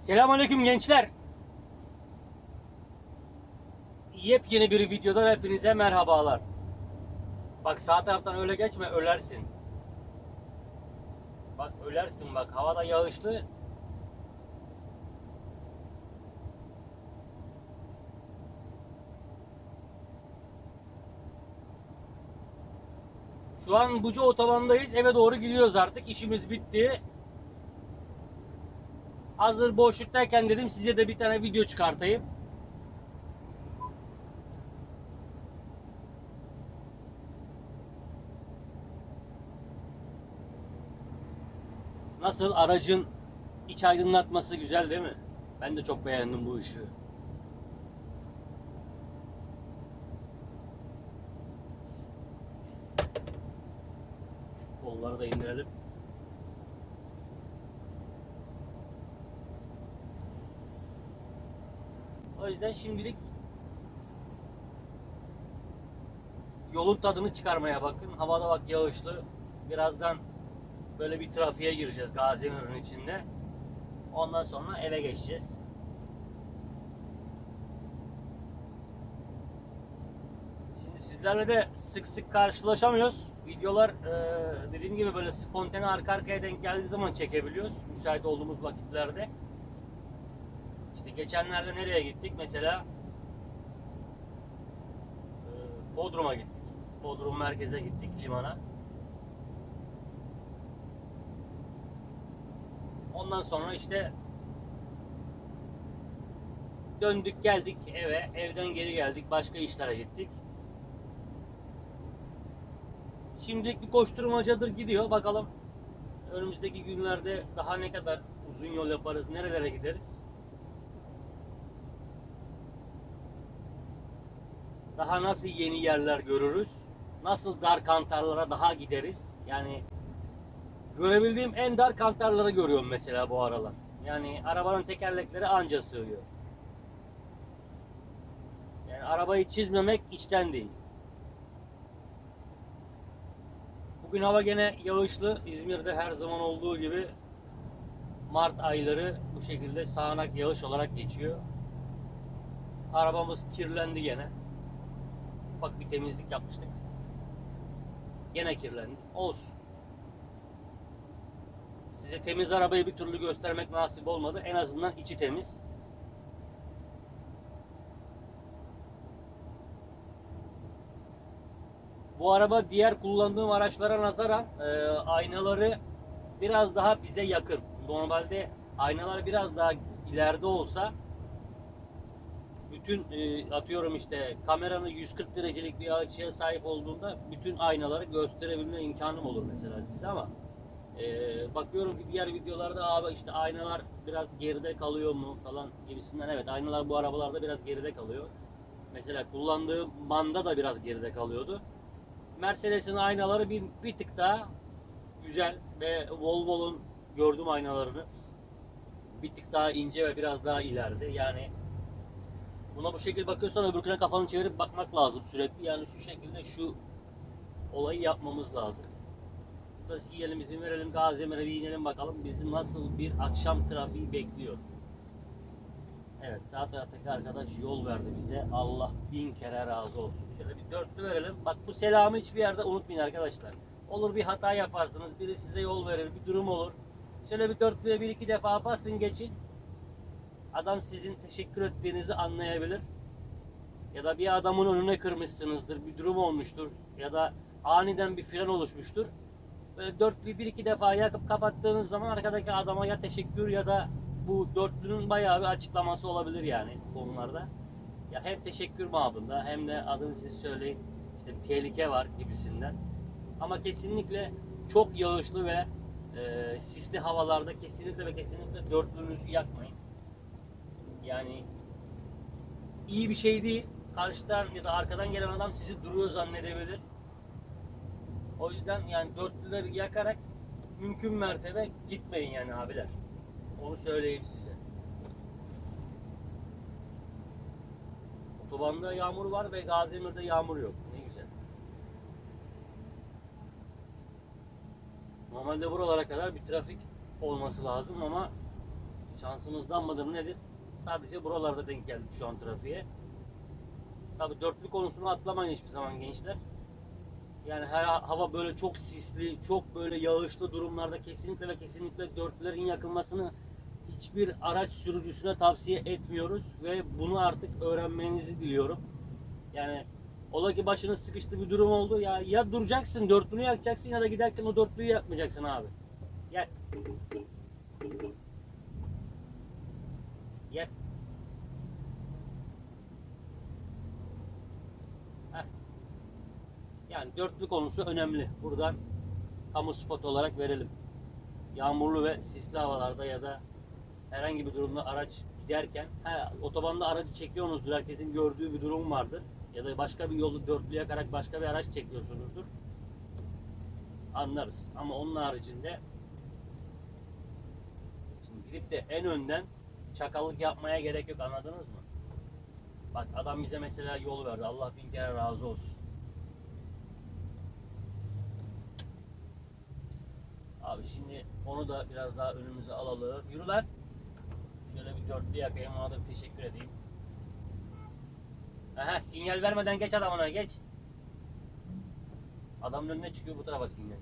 Selamünaleyküm gençler. Yepyeni bir videodan hepinize merhabalar. Bak sağ taraftan öyle geçme ölersin. Bak ölersin bak havada yağışlı. Şu an Buca otobandayız. Eve doğru gidiyoruz artık. İşimiz bitti. Hazır boşluktayken dedim size de bir tane video çıkartayım. Nasıl aracın iç aydınlatması güzel değil mi? Ben de çok beğendim bu ışığı. Şu kolları da indirelim. Yüzden şimdilik yolun tadını çıkarmaya bakın. Havada bak yağışlı. Birazdan böyle bir trafiğe gireceğiz Gaziantep'in içinde. Ondan sonra eve geçeceğiz. Şimdi sizlerle de sık sık karşılaşamıyoruz. Videolar e, dediğim gibi böyle spontane arka arkaya denk geldiği zaman çekebiliyoruz. Müsait olduğumuz vakitlerde. İşte geçenlerde nereye gittik? Mesela e, Bodrum'a gittik. Bodrum merkeze gittik limana. Ondan sonra işte döndük geldik eve. Evden geri geldik. Başka işlere gittik. Şimdilik bir koşturmacadır gidiyor. Bakalım önümüzdeki günlerde daha ne kadar uzun yol yaparız, nerelere gideriz. Daha nasıl yeni yerler görürüz? Nasıl dar kantarlara daha gideriz? Yani görebildiğim en dar kantarları görüyorum mesela bu aralar. Yani arabanın tekerlekleri anca sığıyor. Yani arabayı çizmemek içten değil. Bugün hava gene yağışlı. İzmir'de her zaman olduğu gibi Mart ayları bu şekilde sağanak yağış olarak geçiyor. Arabamız kirlendi gene. Ufak bir temizlik yapmıştık. Gene kirlendi. Olsun. Size temiz arabayı bir türlü göstermek nasip olmadı. En azından içi temiz. Bu araba diğer kullandığım araçlara nazaran e, aynaları biraz daha bize yakın. Normalde aynalar biraz daha ileride olsa bütün e, atıyorum işte kameranın 140 derecelik bir açıya sahip olduğunda bütün aynaları gösterebilme imkanım olur mesela size ama e, bakıyorum ki diğer videolarda abi işte aynalar biraz geride kalıyor mu falan gibisinden evet aynalar bu arabalarda biraz geride kalıyor. Mesela kullandığım Manda da biraz geride kalıyordu. Mercedes'in aynaları bir, bir tık daha güzel ve Volvo'nun gördüğüm aynalarını bir tık daha ince ve biraz daha ileride. Yani buna bu şekilde bakıyorsan öbürküne kafanı çevirip bakmak lazım sürekli. Yani şu şekilde şu olayı yapmamız lazım. Burada sinyalimizi izin verelim Gaziantep'e bir inelim bakalım bizi nasıl bir akşam trafiği bekliyor. Evet sağ taraftaki arkadaş yol verdi bize. Allah bin kere razı olsun. Şöyle bir dörtlü verelim. Bak bu selamı hiçbir yerde unutmayın arkadaşlar. Olur bir hata yaparsınız. Biri size yol verir. Bir durum olur. Şöyle bir dörtlüye bir iki defa basın geçin. Adam sizin teşekkür ettiğinizi anlayabilir. Ya da bir adamın önüne kırmışsınızdır. Bir durum olmuştur. Ya da aniden bir fren oluşmuştur. Böyle dörtlüyü bir iki defa yakıp kapattığınız zaman arkadaki adama ya teşekkür ya da bu dörtlünün bayağı bir açıklaması olabilir yani konularda. Ya hem teşekkür babında hem de adını siz söyleyin işte tehlike var gibisinden. Ama kesinlikle çok yağışlı ve e, sisli havalarda kesinlikle ve kesinlikle dörtlünüzü yakmayın. Yani iyi bir şey değil. Karşıdan ya da arkadan gelen adam sizi duruyor zannedebilir. O yüzden yani dörtlüleri yakarak mümkün mertebe gitmeyin yani abiler. Onu söyleyeyim size. Otobanda yağmur var ve Gaziemir'de yağmur yok. Ne güzel. Normalde buralara kadar bir trafik olması lazım ama şansımızdan mıdır nedir? Sadece buralarda denk geldik şu an trafiğe. Tabi dörtlü konusunu atlamayın hiçbir zaman gençler. Yani her hava böyle çok sisli, çok böyle yağışlı durumlarda kesinlikle ve kesinlikle dörtlülerin yakılmasını hiçbir araç sürücüsüne tavsiye etmiyoruz ve bunu artık öğrenmenizi diliyorum. Yani ola ki başınız sıkıştı bir durum oldu ya ya duracaksın dörtlünü yakacaksın ya da giderken o dörtlüyü yapmayacaksın abi. Gel. Gel. Heh. Yani dörtlü konusu önemli. Buradan kamu spot olarak verelim. Yağmurlu ve sisli havalarda ya da herhangi bir durumda araç giderken he, otobanda aracı çekiyorsunuzdur. Herkesin gördüğü bir durum vardır. Ya da başka bir yolu dörtlü yakarak başka bir araç çekiyorsunuzdur. Anlarız. Ama onun haricinde şimdi gidip de en önden çakallık yapmaya gerek yok anladınız mı? Bak adam bize mesela yol verdi. Allah bin kere razı olsun. Abi şimdi onu da biraz daha önümüze alalım. Yürü lan. Şöyle bir dörtlü yakayım ona da bir teşekkür edeyim. Aha sinyal vermeden geç adamına geç. Adamın önüne çıkıyor bu tarafa sinyal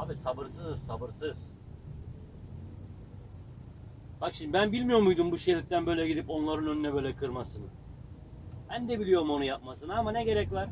Abi sabırsızız sabırsız. Bak şimdi ben bilmiyor muydum bu şeritten böyle gidip onların önüne böyle kırmasını. Ben de biliyorum onu yapmasını ama ne gerek var?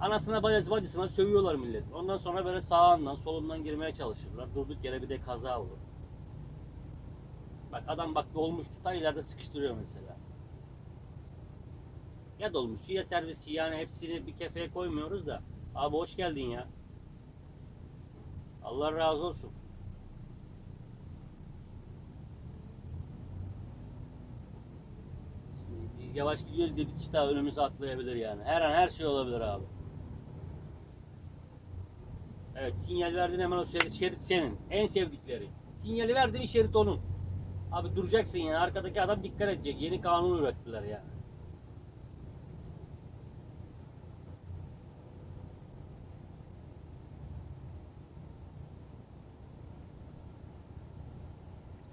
Anasına bacısı bacısına sövüyorlar millet. Ondan sonra böyle sağından solundan girmeye çalışırlar. Durduk yere bir de kaza olur. Bak adam bak dolmuşçu ta ileride sıkıştırıyor mesela. Ya dolmuşçu ya servisçi yani hepsini bir kefeye koymuyoruz da. Abi hoş geldin ya. Allah razı olsun. Biz yavaş gidiyoruz dedik işte önümüze atlayabilir yani. Her an her şey olabilir abi. Evet sinyal verdin hemen o şerit, şerit senin. En sevdikleri. Sinyali verdin şerit onun. Abi duracaksın yani arkadaki adam dikkat edecek. Yeni kanun ürettiler yani.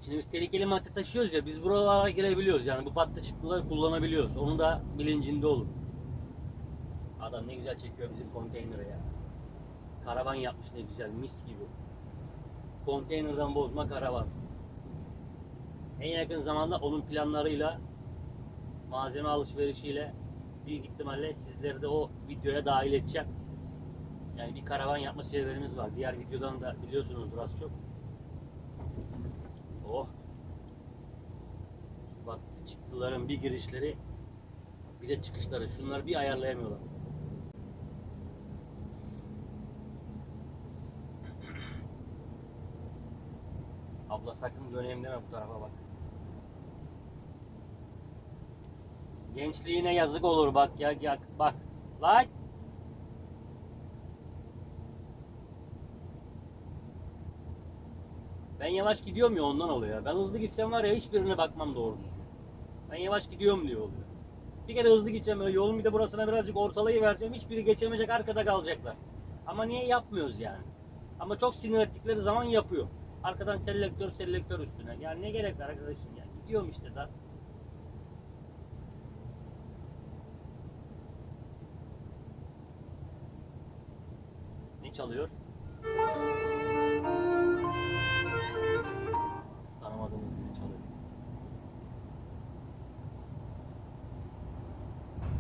Şimdi biz tehlikeli madde taşıyoruz ya biz buralara girebiliyoruz yani bu patlı çıktıları kullanabiliyoruz. Onun da bilincinde olun. Adam ne güzel çekiyor bizim konteyneri ya. Karavan yapmış ne güzel mis gibi. Konteynerden bozma karavan. En yakın zamanda onun planlarıyla malzeme alışverişiyle büyük ihtimalle sizleri de o videoya dahil edeceğim. Yani bir karavan yapma serüvenimiz var. Diğer videodan da biliyorsunuzdur az çok. Oh. Şu bak çıktıların bir girişleri bir de çıkışları. Şunları bir ayarlayamıyorlar. Abla sakın döneyim deme bu tarafa bak. Gençliğine yazık olur bak ya, ya bak. Like. Ben yavaş gidiyorum ya ondan oluyor. Ben hızlı gitsem var ya hiçbirine bakmam doğru düzgün. Ben yavaş gidiyorum diye oluyor. Bir kere hızlı gideceğim böyle yolun bir de burasına birazcık ortalayı vereceğim. Hiçbiri geçemeyecek arkada kalacaklar. Ama niye yapmıyoruz yani? Ama çok sinir ettikleri zaman yapıyor. Arkadan selektör selektör üstüne. Yani ne gerek var arkadaşım ya? Gidiyorum işte da. Ne çalıyor?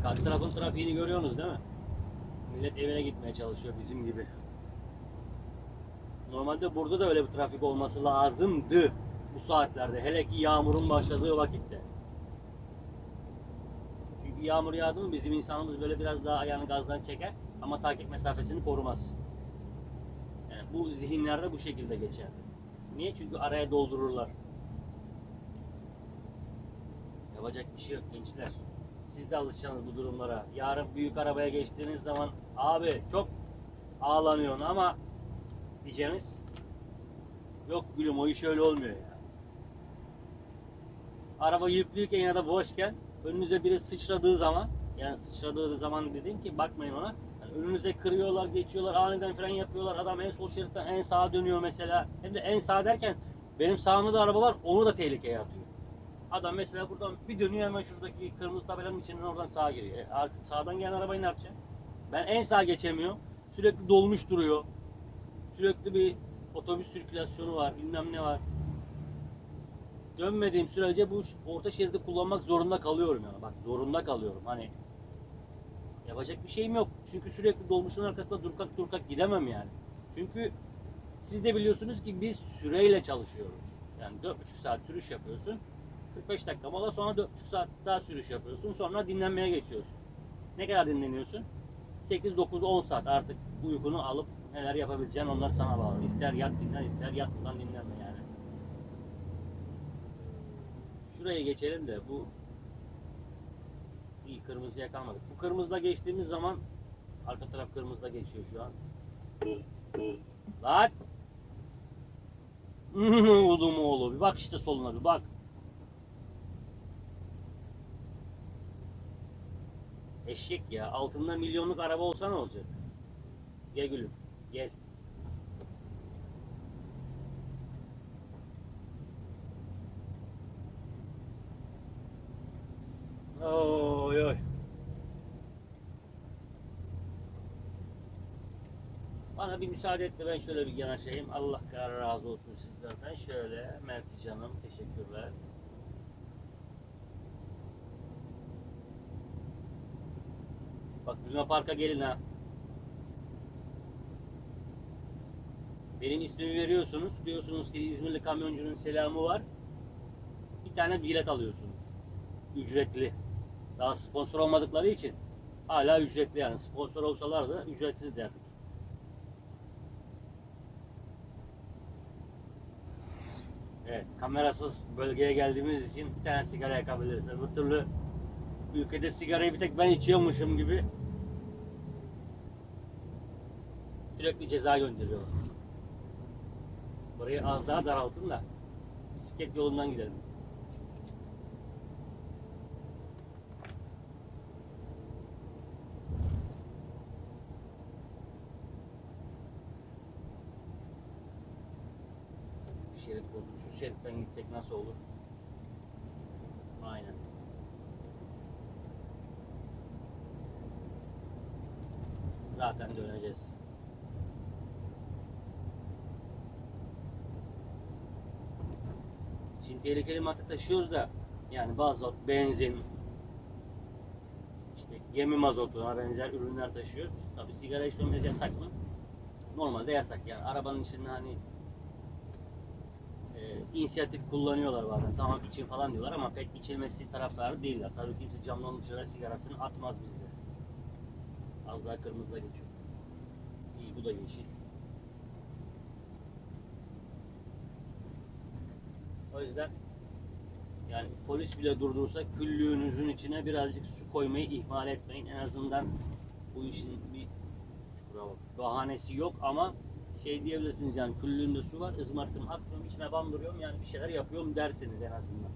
Karşı tarafın trafiğini görüyorsunuz değil mi? Millet evine gitmeye çalışıyor bizim gibi. Normalde burada da öyle bir trafik olması lazımdı bu saatlerde. Hele ki yağmurun başladığı vakitte. Çünkü yağmur yağdı mı bizim insanımız böyle biraz daha ayağını gazdan çeker ama takip mesafesini korumaz. Yani bu zihinlerde bu şekilde geçer. Niye? Çünkü araya doldururlar. Yapacak bir şey yok gençler. Siz de alışacaksınız bu durumlara. Yarın büyük arabaya geçtiğiniz zaman abi çok ağlanıyorsun ama diyeceğiniz yok gülüm o iş öyle olmuyor ya. Araba yüklüyken ya da boşken önünüze biri sıçradığı zaman yani sıçradığı zaman dedim ki bakmayın ona. Yani Önünüze kırıyorlar, geçiyorlar, aniden fren yapıyorlar. Adam en sol şeritten en sağa dönüyor mesela. Hem de en sağ derken benim sağımda da araba var, onu da tehlikeye atıyor. Adam mesela buradan bir dönüyor hemen şuradaki kırmızı tabelanın içinden oradan sağa giriyor. E, arka- sağdan gelen arabayı ne yapacak? Ben en sağa geçemiyorum. Sürekli dolmuş duruyor. Sürekli bir otobüs sirkülasyonu var, bilmem ne var. Dönmediğim sürece bu orta şeridi kullanmak zorunda kalıyorum yani. Bak zorunda kalıyorum. Hani yapacak bir şeyim yok. Çünkü sürekli dolmuşun arkasında durkak durkak gidemem yani. Çünkü siz de biliyorsunuz ki biz süreyle çalışıyoruz. Yani 4,5 saat sürüş yapıyorsun. 45 dakika mola sonra 4,5 saat daha sürüş yapıyorsun. Sonra dinlenmeye geçiyorsun. Ne kadar dinleniyorsun? 8, 9, 10 saat artık uykunu alıp neler yapabileceğin onlar sana bağlı. İster yat dinlen ister yatmadan dinlenme yani. Şuraya geçelim de bu iyi kırmızıya kalmadık. Bu kırmızıda geçtiğimiz zaman arka taraf kırmızıda geçiyor şu an. Lan! Oğlum oğlum bir bak işte soluna bir bak. Eşek ya altında milyonluk araba olsa ne olacak? Gel gülüm gel. Oy oy. Bana bir müsaade et de ben şöyle bir yanaşayım. Allah kadar razı olsun sizlerden. Şöyle. Mersi canım. Teşekkürler. Bak Luna Park'a gelin ha. Benim ismimi veriyorsunuz. Diyorsunuz ki İzmirli kamyoncunun selamı var. Bir tane bilet alıyorsunuz. Ücretli. Daha sponsor olmadıkları için hala ücretli yani. Sponsor olsalar da ücretsiz derdik. Evet, kamerasız bölgeye geldiğimiz için bir tane sigara yakabiliriz. Öbür türlü ülkede sigarayı bir tek ben içiyormuşum gibi sürekli ceza gönderiyorlar. Burayı az daha daraltın da bisiklet yolundan gidelim. Şerit bozuk. Şu şeritten gitsek nasıl olur? Zaten döneceğiz. Şimdi tehlikeli madde taşıyoruz da yani bazı benzin, işte gemi mazotuna benzer ürünler taşıyoruz. Tabi sigara içmemiz yasak mı? Normalde yasak yani arabanın içinde hani e, inisiyatif kullanıyorlar bazen. Tamam için falan diyorlar ama pek içilmesi taraftarı değiller. Tabii kimse camdan dışarı sigarasını atmaz bizde. Az daha kırmızıda geçiyor. İyi bu da yeşil. O yüzden yani polis bile durdursa küllüğünüzün içine birazcık su koymayı ihmal etmeyin. En azından bu işin bir. Bahanesi yok ama şey diyebilirsiniz yani küllüğünde su var, ızmartımı atıyorum, içine bandırıyorum yani bir şeyler yapıyorum dersiniz en azından.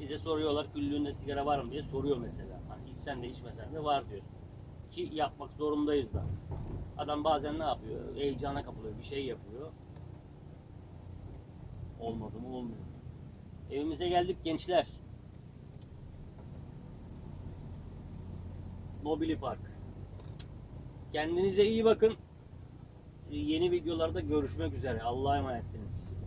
Bize soruyorlar küllüğünde sigara var mı diye soruyor mesela. Hani içsen de içmesen de var diyor. Ki yapmak zorundayız da. Adam bazen ne yapıyor? Heyecana kapılıyor, bir şey yapıyor. Olmadı mı olmuyor. Evimize geldik gençler. Nobili Park. Kendinize iyi bakın. Yeni videolarda görüşmek üzere. Allah'a emanetsiniz.